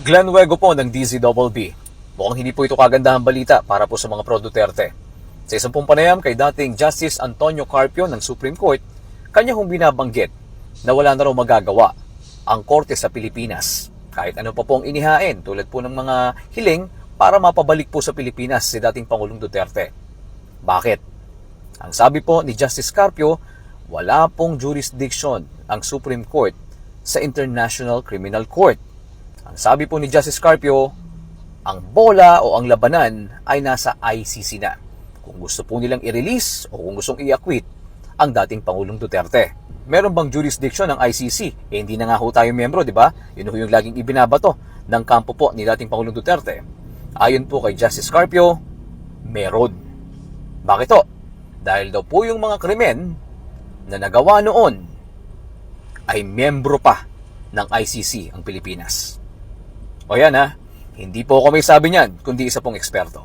Glenn Wego po ng DZBB. Mukhang hindi po ito kagandahang balita para po sa mga pro Duterte. Sa isang pong panayam kay dating Justice Antonio Carpio ng Supreme Court, kanya hong binabanggit na wala na raw magagawa ang korte sa Pilipinas. Kahit ano pa po ang inihain tulad po ng mga hiling para mapabalik po sa Pilipinas si dating Pangulong Duterte. Bakit? Ang sabi po ni Justice Carpio, wala pong jurisdiction ang Supreme Court sa International Criminal Court. Ang sabi po ni Justice Carpio, ang bola o ang labanan ay nasa ICC na. Kung gusto po nilang i-release o kung gustong i-acquit ang dating Pangulong Duterte. Meron bang jurisdiction ng ICC? Eh, hindi na nga ho tayo membro, di ba? Yun ho yung laging ibinabato ng kampo po ni dating Pangulong Duterte. Ayon po kay Justice Carpio, meron. Bakit to? Dahil daw po yung mga krimen na nagawa noon ay membro pa ng ICC ang Pilipinas. O yan ha, hindi po ako may sabi niyan, kundi isa pong eksperto.